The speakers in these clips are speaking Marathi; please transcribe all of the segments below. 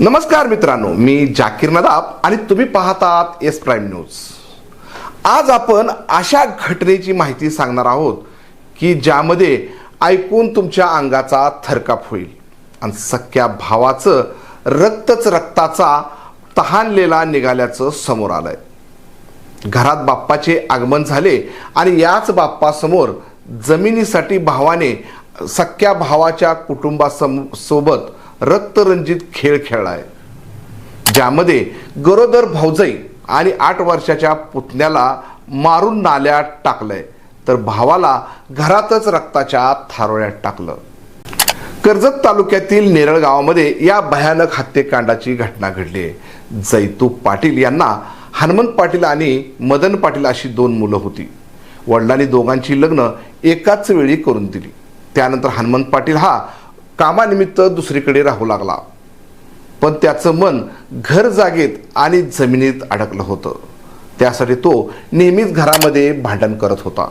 नमस्कार मित्रांनो मी जाकीर नदाब आणि तुम्ही पाहतात एस प्राईम न्यूज आज आपण अशा घटनेची माहिती सांगणार आहोत की ज्यामध्ये ऐकून तुमच्या अंगाचा थरकाप होईल आणि सख्या भावाचं रक्तच रक्ताचा तहानलेला निघाल्याचं समोर आलंय. घरात बाप्पाचे आगमन झाले आणि याच बाप्पासमोर जमिनीसाठी भावाने सख्या भावाच्या कुटुंबासोबत रक्तरंजित खेळ खेळलाय ज्यामध्ये गरोदर भाऊजाई आणि आठ वर्षाच्या पुतण्याला मारून नाल्यात टाकलंय तर भावाला घरातच रक्ताच्या थारोळ्यात टाकलं. कर्जत तालुक्यातील नेरळ गावामध्ये या भयानक हत्येकांडाची घटना घडली आहे. जैतू पाटील यांना हनुमंत पाटील आणि मदन पाटील अशी दोन मुलं होती. वडिलांनी दोघांची लग्न एकाच वेळी करून दिली. त्यानंतर हनुमंत पाटील हा कामानिमित्त दुसरीकडे राहू लागला. पण त्याचं मन घर जागेत आणि जमिनीत अडकलं होतं. त्यासाठी तो नेहमीच घरामध्ये भांडण करत होता.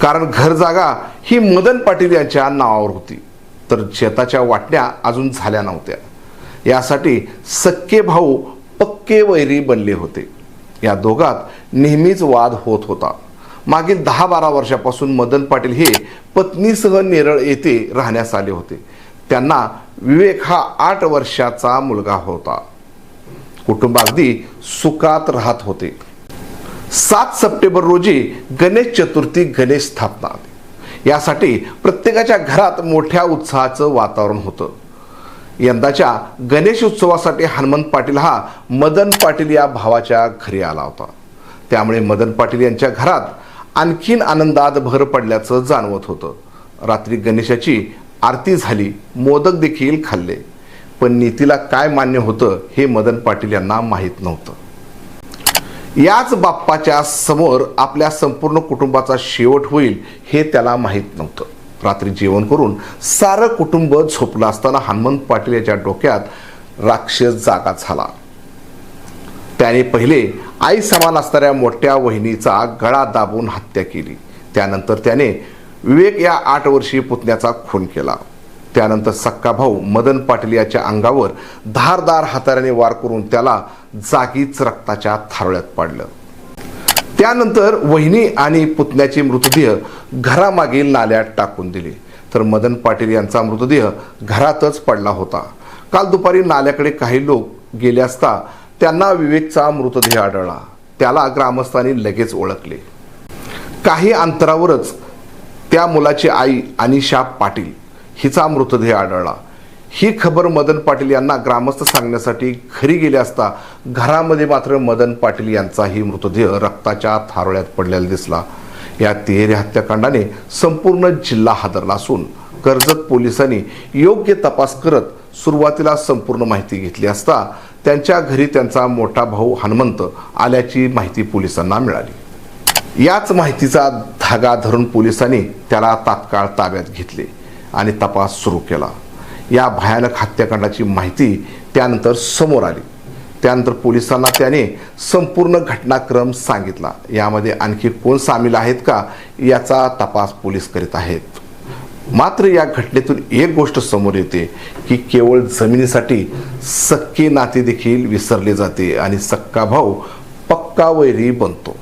कारण घर जागा ही मदन पाटील यांच्या नावावर होती. तर शेताच्या वाटण्या अजून झाल्या नव्हत्या. यासाठी सक्के भाऊ पक्के वैरी बनले होते. या दोघात नेहमीच वाद होत होता. मागील दहा बारा वर्षापासून मदन पाटील हे पत्नीसह नेरळ येथे राहण्यास आले होते. त्यांना विवेक हा आठ वर्षाचा मुलगा होता. कुटुंब अगदी सुखात राहत होते. सात सप्टेंबर रोजी गणेश चतुर्थी गणेश स्थापना यासाठी प्रत्येकाच्या घरात मोठ्या उत्साहाचं वातावरण होतं. यंदाच्या गणेश उत्सवासाठी हनुमंत पाटील हा मदन पाटील या भावाच्या घरी आला होता. त्यामुळे मदन पाटील यांच्या घरात आणखीन आनंदात भर पडल्याचं जाणवत होतं. रात्री गणेशाची आरती झाली मोदक देखील खाल्ले. पण नीतीला काय मान्य होतं हे मदन पाटील यांना माहीत नव्हतं. याच बाप्पाच्या समोर आपल्या संपूर्ण कुटुंबाचा शेवट होईल हे त्याला माहीत नव्हतं. रात्री जेवण करून सारं कुटुंब झोपलं असताना हनुमंत पाटील याच्या डोक्यात राक्षस जागा झाला. त्याने पहिले आई समान असणाऱ्या मोठ्या वहिनीचा गळा दाबून हत्या केली. त्यानंतर त्याने विवेक या आठ वर्षीय पुतण्याचा खून केला. त्यानंतर सक्का भाऊ मदन पाटील याच्या अंगावर धारदार हाताऱ्याने वार करून त्याला जागीच रक्ताच्या थारोळ्यात पाडलं. त्यानंतर वहिनी आणि पुतण्याचे मृतदेह घरामागील नाल्यात टाकून दिले. तर मदन पाटील यांचा मृतदेह घरातच पडला होता. काल दुपारी नाल्याकडे काही लोक गेले असता त्यांना विवेकचा मृतदेह आढळला. त्याला ग्रामस्थांनी लगेच ओळखले. काही अंतरावरच त्या मुलाची आई अनिशा पाटील हिचा मृतदेह आढळला. ही खबर मदन पाटील यांना ग्रामस्थ सांगण्यासाठी घरी गेले असता घरामध्ये मात्र मदन पाटील यांचाही मृतदेह रक्ताच्या थारोळ्यात पडलेला दिसला. या तिहेरी हत्याकांडाने संपूर्ण जिल्हा हादरला असून कर्जत पोलिसांनी योग्य तपास करत सुरुवातीला संपूर्ण माहिती घेतली असता त्यांच्या घरी त्यांचा मोठा भाऊ हनुमंत आल्याची माहिती पोलिसांना मिळाली. याच माहितीचा धागा धरून पोलिसांनी त्याला तात्काळ ताब्यात घेतले आणि तपास सुरू केला. या भयानक हत्याकांडाची माहिती त्यानंतर समोर आली. त्यानंतर पोलिसांना त्याने संपूर्ण घटनाक्रम सांगितला. यामध्ये आणखी कोण सामील आहेत का याचा तपास पोलीस करीत आहेत. मात्र या घटनेतून एक गोष्ट समोर येते की केवळ जमिनीसाठी सक्के नाते देखील विसरले जाते आणि सक्का भाऊ पक्का वैरी बनतो.